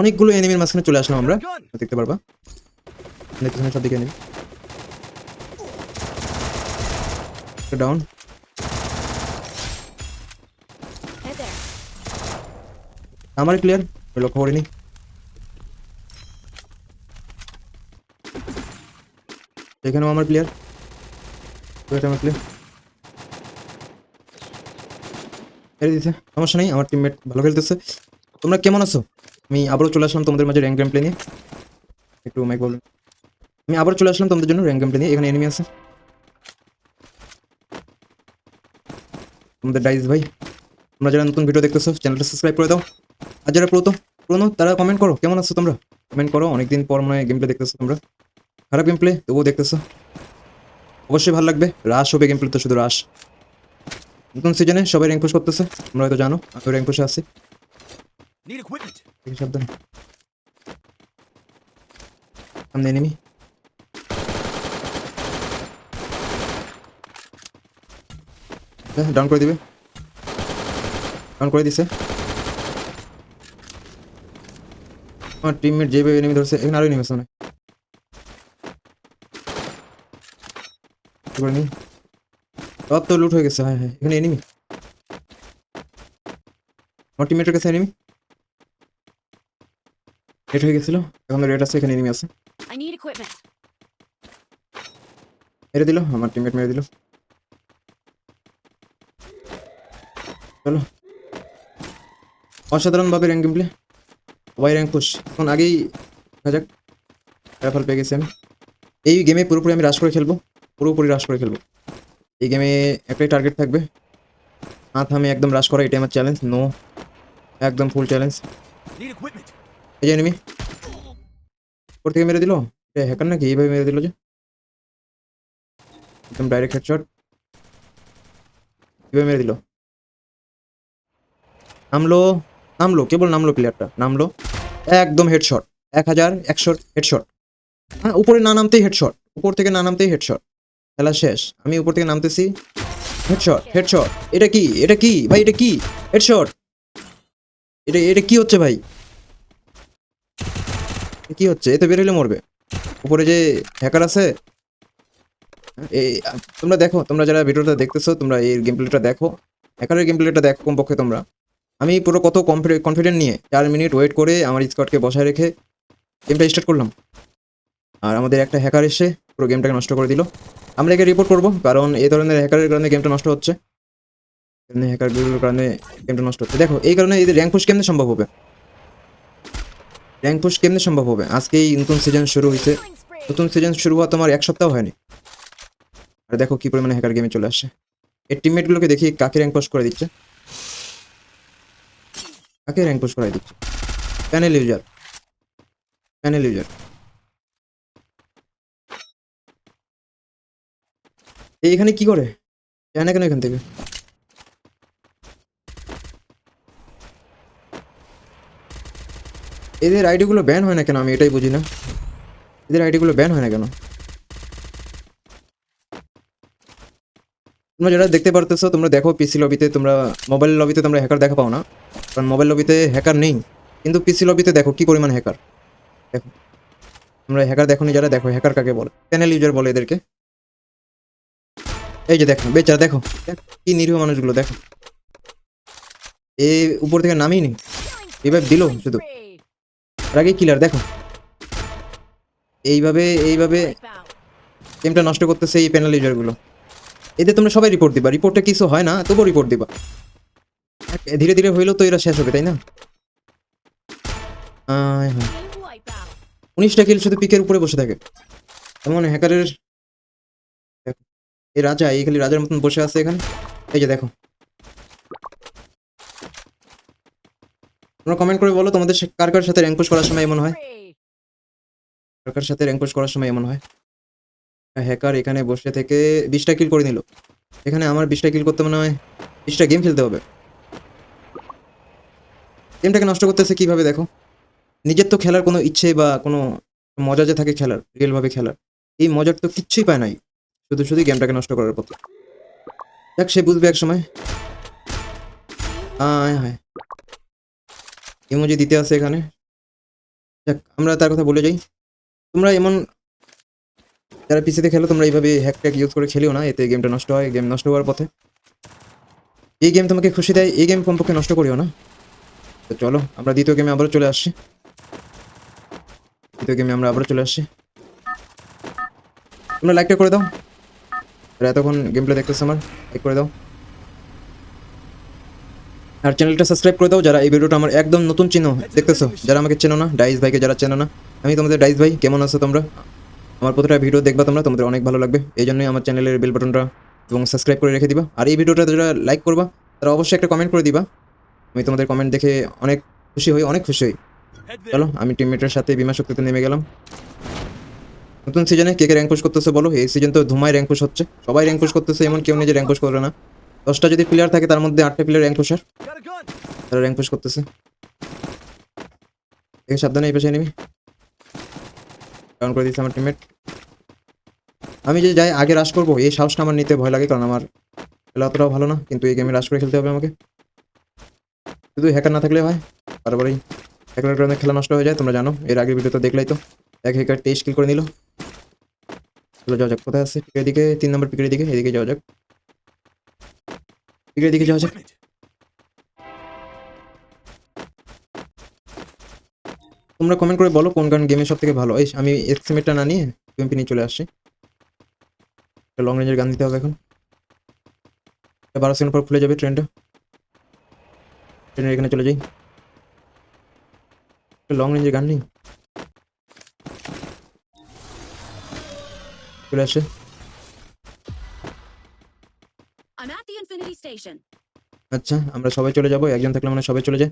অনেকগুলো এনিমির মাঝখানে চলে আসলাম আমরা। দেখতে পারবা। দেখতে সব দিকে এনিমি ডাউন. আমার ক্লিয়ার লক্ষ্য করিনি। এখানেও আমার ক্লিয়ার আমার ক্লিয়ার ছেড়ে দিতে সমস্যা নেই আমার টিমমেট ভালো খেলতেছে। তোমরা কেমন আছো? আমি আবারও চলে আসলাম তোমাদের মাঝে র্যাঙ্ক গেম নিয়ে। একটু মাইক বলুন আমি আবারও চলে আসলাম তোমাদের জন্য র্যাঙ্ক গেম নিয়ে। এখানে এনিমি আছে। তোমাদের ডাইস ভাই, তোমরা যারা নতুন ভিডিও দেখতেছো চ্যানেলটা সাবস্ক্রাইব করে দাও। আর যারা পুরো পুরোনো, তারা কমেন্ট করো, কেমন আছো তোমরা? কমেন্ট করো, অনেকদিন পর মনে হয় গেম প্লে দেখতেছো তোমরা। খারাপ গেম প্লে তবুও দেখতেছো। অবশ্যই ভালো লাগবে। রাশ হবে গেম প্লে তো, শুধু রাশ নতুন সিজনে সবাই র্যাঙ্ক পুশ করতেছে। তোমরা হয়তো জানো আমি র্যাঙ্ক পুশে আছি। ঠিক আছে, সাবধানে সামনে এনিমি ডাউন করে দিবে। ডাউন করে দিছে। আমার টিমমেট যেভাবে এনিমি ধরছে এখানে আরও এনিমি আছে মনে। এবার নেই তো লুট হয়ে গেছে হ্যাঁ হ্যাঁ। এখানে এনিমি আমার টিমমেটের কাছে এনিমি রেড হয়ে গেছিল। এখন রেড আছে এখানে এনিমি আছে. মেরে দিল আমার টিমমেট মেরে দিল। চলো। অসাধারণ ভাবে rank play why rank push এখন আগেই দেখা যাক ফল পেয়ে গেছি আমি। এই গেমে পুরোপুরি আমি রাশ করে খেলব। পুরোপুরি রাশ করে খেলব। এই গেমে একটাই টার্গেট থাকবে। না থামে একদম রাশ করা এটাই আমার চ্যালেঞ্জ নো একদম ফুল চ্যালেঞ্জ. এই এনিমি ওর থেকে মেরে দিল? হ্যাকার নাকি? এইভাবে মেরে দিল যে। একদম ডাইরেক্ট হেডশট কীভাবে মেরে দিল। নামলো নামলো, কেবল নামলো প্লেয়ারটা নামলো। একদম হেডশট এক হাজার একশো হেডশট হ্যাঁ উপরে না নামতেই হেডশট উপর থেকে না নামতেই হেডশট খেলা শেষ। আমি উপর থেকে নামতেছি। হেডশট হেডশট এটা কি? এটা কি? ভাই, এটা কি? হেডশট এটা এটা কি হচ্ছে ভাই? কি হচ্ছে? এতে বেরোলে মরবে। উপরে যে হ্যাকার আছে এই তোমরা দেখো, তোমরা যারা ভিডিওটা দেখতেছো, তোমরা এই গেম প্লেটা দেখো। হ্যাকারের গেম প্লেটা দেখো কমপক্ষে তোমরা। আমি পুরো কত কনফিডেন্ট নিয়ে চার মিনিট ওয়েট করে আমার স্কোয়াডকে বসায় রেখে গেমটা স্টার্ট করলাম। আর আমাদের একটা হ্যাকার এসে পুরো গেমটাকে নষ্ট করে দিল। আমরা একে রিপোর্ট করব, কারণ এই ধরনের হ্যাকারের কারণে গেমটা নষ্ট হচ্ছে। হ্যাকারগুলোর কারণে গেমটা নষ্ট হচ্ছে। দেখো, এই কারণে এদের র্যাঙ্ক পুশ কেমনে সম্ভব হবে? র্যাঙ্ক পুশ কেমনে সম্ভব হবে? আজকেই নতুন সিজন শুরু হয়েছে নতুন সিজন শুরু হওয়া তোমার এক সপ্তাহ হয়নি। আর দেখো কি পরিমাণে হ্যাকার গেমে চলে আসছে। এর টিমমেটগুলোকে দেখি কাকে র্যাঙ্ক পোস্ট করে দিচ্ছে। কাকে র্যাঙ্ক পোস্ট করে দিচ্ছে? প্যানেল ইউজার প্যানেল ইউজার এখানে কি করে? জানে কেন এখান থেকে? এদের আইডিগুলো ব্যান হয় না কেন? আমি এটাই বুঝি না। এদের আইডিগুলো ব্যান হয় না কেন? তোমরা যারা দেখতে পারতেছো, তোমরা দেখো পিসি লবিতে তোমরা মোবাইল লবিতে তোমরা হ্যাকার দেখা পাও না। কারণ মোবাইল লবিতে হ্যাকার নেই। কিন্তু পিসি লবিতে দেখো কি পরিমাণ হ্যাকার দেখো। তোমরা হ্যাকার দেখো যারা, দেখো হ্যাকার কাকে বলে। চ্যানেল ইউজার বলে এদেরকে। এই যে দেখো, বেচারা দেখো কি নিরীহ মানুষগুলো, দেখো। এ উপর থেকে নামিয়ে নি। এবার দিল শুধু। আর কিলার দেখো। এইভাবে এইভাবে গেমটা নষ্ট করতেছে এই প্যানেল ইউজারগুলো এতে তোমরা সবাই রিপোর্ট দিবা। রিপোর্টে কিছু হয় না, তবুও রিপোর্ট দিবা। ধীরে ধীরে হইলেও তো এরা শেষ হবে, তাই না. উনিশটা কিল শুধু পিকের উপরে বসে থাকে। এমন হ্যাকারের এই রাজা, এই খালি রাজার মতন বসে আছে এখানে। এই যে দেখো। তোমরা কমেন্ট করে বলো তোমাদের কার কার সাথে র্যাঙ্ক পুশ করার সময় এমন হয়? কার কার সাথে র্যাঙ্ক পুশ করার সময় এমন হয়? হ্যাকার এখানে বসে থেকে বিশটা কিল করে নিল। এখানে আমার বিশটা কিল করতে মনে হয় বিশটা গেম খেলতে হবে। গেমটাকে নষ্ট করতেছে কীভাবে দেখো? নিজের তো খেলার কোনো ইচ্ছে বা কোনো মজা যে থাকে খেলার রিয়েলভাবে খেলার, এই মজার তো কিচ্ছুই পায় নাই। শুধু শুধু গেমটাকে নষ্ট করার পথে। দেখ সে বুঝবে এক সময়। আয় হায়। ইমোজি দিতে আছে এখানে। যাক, আমরা তার কথা বলে যাই। তোমরা এমন যারা পিসিতে খেলো, তোমরা এইভাবে হ্যাক ট্যাক ইউজ করে খেলিও না, এতে গেমটা নষ্ট হয় গেম নষ্ট হওয়ার পথে। এই গেম তোমাকে খুশি দেয়, এই গেম কমপক্ষে নষ্ট করিও না। তো চলো, আমরা দ্বিতীয় গেমে আবারও চলে আসছি। দ্বিতীয় গেমে আমরা আবারও চলে আসছি। তোমরা লাইকটা করে দাও। এতক্ষণ গেম প্লে দেখতেছো আমার লাইক করে দাও। আর চ্যানেলটা সাবস্ক্রাইব করে দাও যারা এই ভিডিওটা আমার একদম নতুন চিহ্ন দেখতেছো, যারা আমাকে চেনো না ডাইস ভাইকে যারা চেনো না, আমি তোমাদের ডাইস ভাই, কেমন আছো তোমরা? আমার প্রতিটা ভিডিও দেখবা তোমরা, তোমাদের অনেক ভালো লাগবে। এই জন্যই আমার চ্যানেলের বেল বাটনটা এবং সাবস্ক্রাইব করে রেখে দিবা। আর এই ভিডিওটা যারা লাইক করবা, তারা অবশ্যই একটা কমেন্ট করে দিবা। আমি তোমাদের কমেন্ট দেখে অনেক খুশি হই, অনেক খুশি হই. চলো, আমি টিমমেটের সাথে বিমা শক্তিতে নেমে গেলাম। নতুন সিজনে কে কে র্যাঙ্ক পুশ করতেছে বলো? এই সিজন তো ধুমায় র্যাঙ্ক পুশ হচ্ছে। সবাই র্যাঙ্ক পুশ করতেছে, এমন কেউ নেই যে র্যাঙ্ক পুশ করবে না। দশটা যদি প্লেয়ার থাকে, তার মধ্যে আটটা প্লেয়ার র্যাঙ্ক Got তারা র্যাঙ্ক পুশ করতেছে। এই সাবধানে এই পাশে নিবি ডাউন করে দিচ্ছে আমার টিমমেট আমি যে যাই আগে রাশ করব, এই সাহসটা আমার নিতে ভয় লাগে, কারণ আমার খেলা অতটাও ভালো না, কিন্তু এই গেমে রাশ করে খেলতে হবে আমাকে। শুধু হ্যাকার না থাকলে হয়, তারপরেই হ্যাকার কারণে খেলা নষ্ট হয়ে যায়, তোমরা জানো, এর আগের ভিডিওতে দেখলাই তো। এক হ্যাকার তেইশ কিল করে নিল। চলো যাওয়া যাক, কোথায় আছে? পিকের দিকে, তিন নম্বর পিকের দিকে, এদিকে যাওয়া যাক। পিকের দিকে যাওয়া যাক। তোমরা কমেন্ট করে বলো কোন গান গেমের সব থেকে ভালো। এই আমি এক্সিমেটটা না নিয়ে ইউএমপি নিয়ে চলে আসছি। লং রেঞ্জের গান দিতে হবে এখন। বারো সেকেন্ড পর খুলে যাবে ট্রেনটা ট্রেনের এখানে চলে যাই। লং রেঞ্জের গান নেই। চলে আসে। আচ্ছা আমরা সবাই চলে যাব একজন থাকলে মানে সবাই চলে যায়।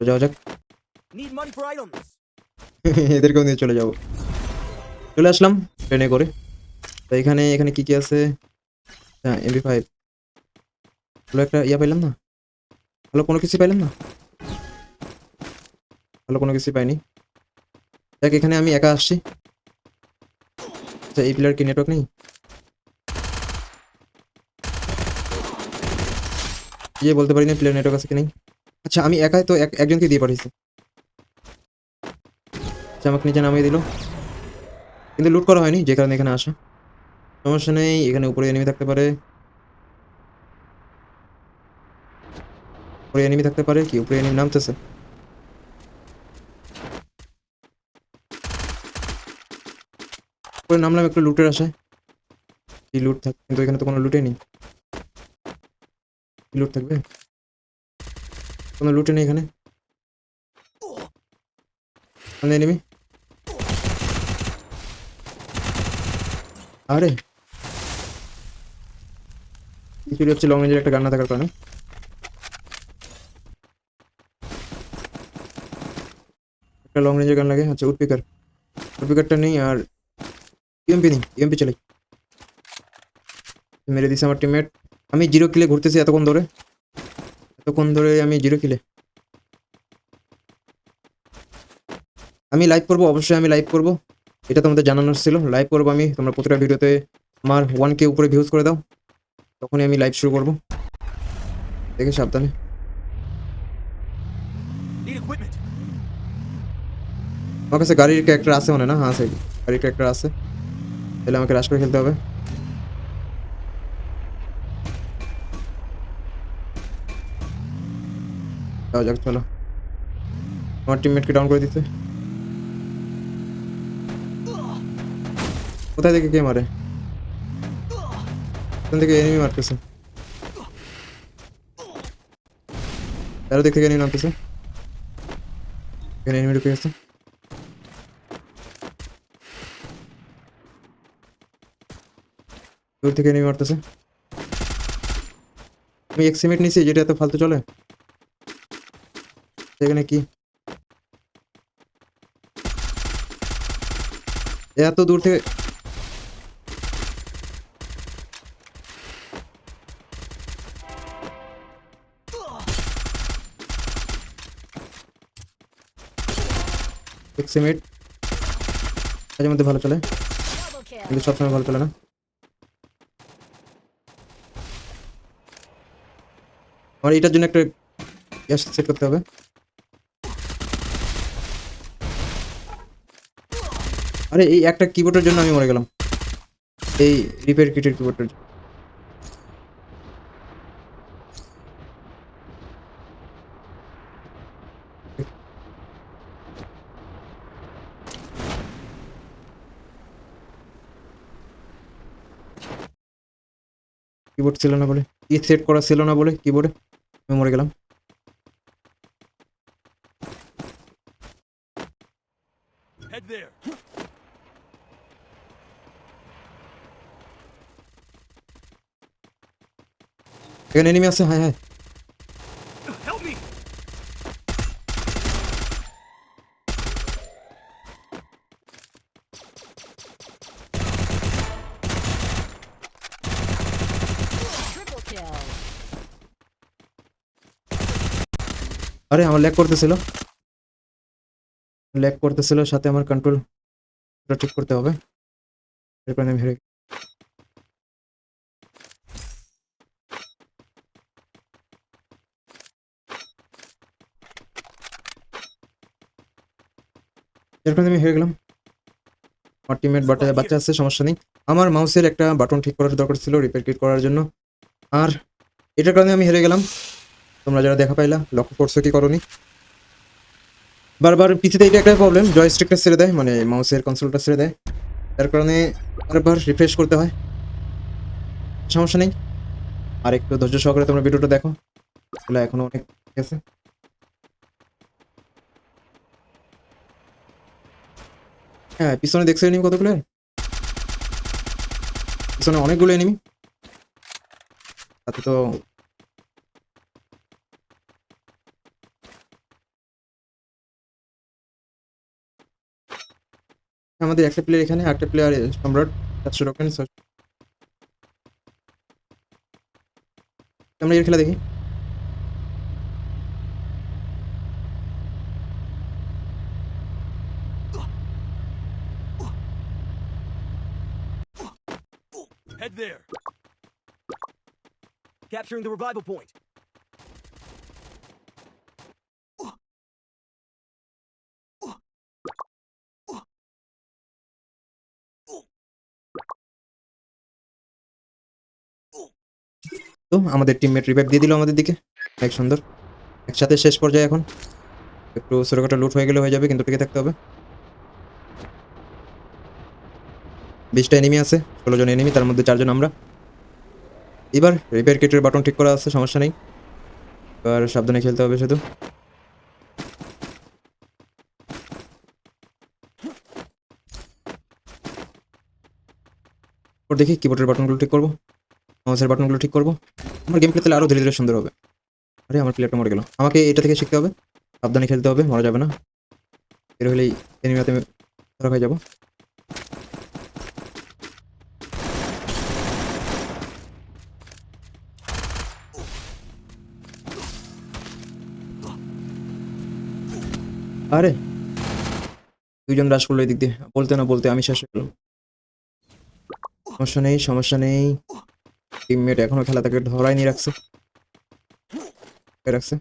তো যাওয়া যাক. এদেরকেও নিয়ে চলে যাব। চলে আসলাম ট্রেনে করে। তো এখানে এখানে কি কি আছে? হ্যাঁ এমবি ফাইভ ভালো একটা ইয়া পাইলাম না? ভালো কোনো কিছু পাইলাম না? ভালো কোনো কিছু পাইনি। দেখ এখানে আমি একা আসছি। আচ্ছা এই প্লেয়ার কি নেটওয়ার্ক নেই? ইয়ে বলতে পারি না প্লেয়ার নেটওয়ার্ক আছে কি নেই। আচ্ছা আমি একাই তো এক- একজনকে দিয়ে পাঠিয়েছি। আচ্ছা আমাকে নিচে নামিয়ে দিল। কিন্তু লুট করা হয়নি, যে কারণে এখানে আসা। সমস্যা নেই, এখানে উপরে এনিমি থাকতে পারে। উপরে এনিমি থাকতে পারে, কি উপরে এনিমি নামতেছে? উপরে নামলাম একটু লুটের আশায়। কি লুট থাক কিন্তু এখানে তো কোনো লুটে নেই। কি লুট থাকবে কোনো লুটে নেই এখানে মানে এনিমি আরে কি চুরি হচ্ছে লং রেঞ্জের একটা গান না থাকার কারণে একটা লং রেঞ্জের গান লাগে আচ্ছা উডপিকার উডপিকারটা নেই আর ইএমপি নেই ইএমপি চালাই মেরে দিছে আমার টিমমেট আমি জিরো কিলে ঘুরতেছি এতক্ষণ ধরে। এতক্ষণ ধরে আমি জিরো কিলে। আমি লাইভ করব অবশ্যই আমি লাইভ করব। এটা তোমাদের জানানোর ছিল। লাইভ করব আমি তোমরা প্রতিটা ভিডিওতে আমার ওয়ান কে উপরে ভিউজ করে দাও। তখনই আমি লাইভ শুরু করব। দেখে সাবধানে. আমার কাছে গাড়ির ক্যারেক্টার আছে মনে না? হ্যাঁ গাড়ির ক্যারেক্টার আছে। তাহলে আমাকে রাশ করে খেলতে হবে। যাও, যাক, চলো। আমার টিমমেটকে ডাউন করে দিতে কোথায় থেকে কে মারে? কোন থেকে এনিমি মারতেছে? তেরো দিক থেকে এনিমি নামতেছে এখানে এনিমি ঢুকে গেছে। দূর থেকে এনিমি মারতেছে। আমি এক্সিমেট নিছি, যেটা এত ফালতু চলে। সেখানে কি এত দূর থেকে এক্সিমেট মাঝে মধ্যে ভালো চলে. কিন্তু সবসময় ভালো চলে না। আমার এটার জন্য একটা গ্যাস সেট করতে হবে। আরে এই একটা কিবোর্ডের জন্য আমি মরে গেলাম। এই রিপেয়ার কিটের কিবোর্ডের জন্য। কিবোর্ড ছিল না বলে। কি সেট করা ছিল না বলে কিবোর্ডে আমি মরে গেলাম। এখানে এনিমি আছে হায় হায় Help me. Triple kill. আরে আমার ল্যাগ করতেছিল ল্যাগ করতেছিল সাথে আমার কন্ট্রোল ঠিক করতে হবে এর কারণে আমি হেরে এর কারণে আমি হেরে গেলাম। আমার টিমমেট বাটা বাচ্চা আছে সমস্যা নেই। আমার মাউসের একটা বাটন ঠিক করার দরকার ছিল রিপেয়ার কিট করার জন্য। আর এটার কারণে আমি হেরে গেলাম। তোমরা যারা দেখা পাইলা লক্ষ্য করছ কি করনি? বারবার পিছিতে এটা একটা প্রবলেম জয়স্টিকটা ছেড়ে দেয় মানে মাউসের কনসোলটা ছেড়ে দেয়। তার কারণে বারবার রিফ্রেশ করতে হয়। সমস্যা নেই। আর একটু ধৈর্য সহকারে তোমরা ভিডিওটা দেখো। এগুলো এখনও অনেক ঠিক আছে। হ্যাঁ পিছনে দেখছ এনিমি কতগুলো? পিছনে অনেকগুলো এনিমি তাতে তো আমাদের একটা প্লেয়ার এখানে একটা প্লেয়ার সম্রাট, চারশো রকেন আমরা এর খেলা দেখি। Capturing the revival point. তো আমাদের টিমমেট রিভাইভ দিয়ে দিল আমাদের দিকে। অনেক সুন্দর। একসাথে শেষ পর্যায়ে এখন। একটু ছোটখাটো লুট হয়ে গেলে হয়ে যাবে, কিন্তু টিকে থাকতে হবে। বিশটা এনিমি আছে, ষোলো জন এনিমি তার মধ্যে চারজন আমরা। এবার রিপেয়ার কিটের বাটন ঠিক করা আছে, সমস্যা নেই। এবার সাবধানে খেলতে হবে শুধু। দেখি কিবোর্ডের বাটনগুলো ঠিক করব। মাউসের বাটনগুলো ঠিক করব। আমার গেম খেলতে আরও ধীরে ধীরে সুন্দর হবে। আরে, আমার প্লেয়ারটা মরে গেল। আমাকে এটা থেকে শিখতে হবে। সাবধানে খেলতে হবে, মরা যাবে না। এর হলেই এনিমিতে ধরা হয়ে যাব। আরে, দুইজন রাশ করল এদিক দিয়ে। বলতে না বলতে আমি শেষ হয়ে গেলাম। সমস্যা নেই সমস্যা নেই। টিমমেট এখনও খেলা তাকে ধরাই নিয়ে রাখছে রাখছে?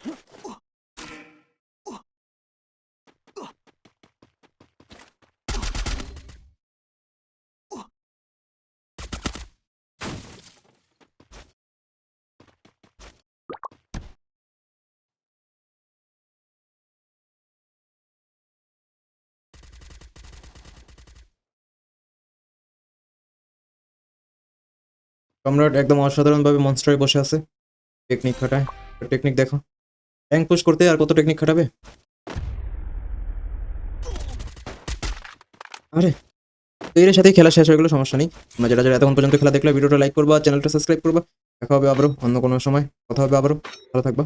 সম্রাট একদম অসাধারণভাবে মনস্টারে বসে আছে। টেকনিক খাটায়। টেকনিক দেখো। ট্যাঙ্ক পুশ করতে আর কত টেকনিক খাটাবে? আরে, তো এর সাথেই খেলা শেষ হয়ে গেলো, সমস্যা নেই। তোমরা যারা যারা এতক্ষণ পর্যন্ত খেলা দেখলে, ভিডিওটা লাইক করবা, চ্যানেলটা সাবস্ক্রাইব করবা। দেখা হবে আবারও অন্য কোনো সময়। কথা হবে আবারও। ভালো থাকবা।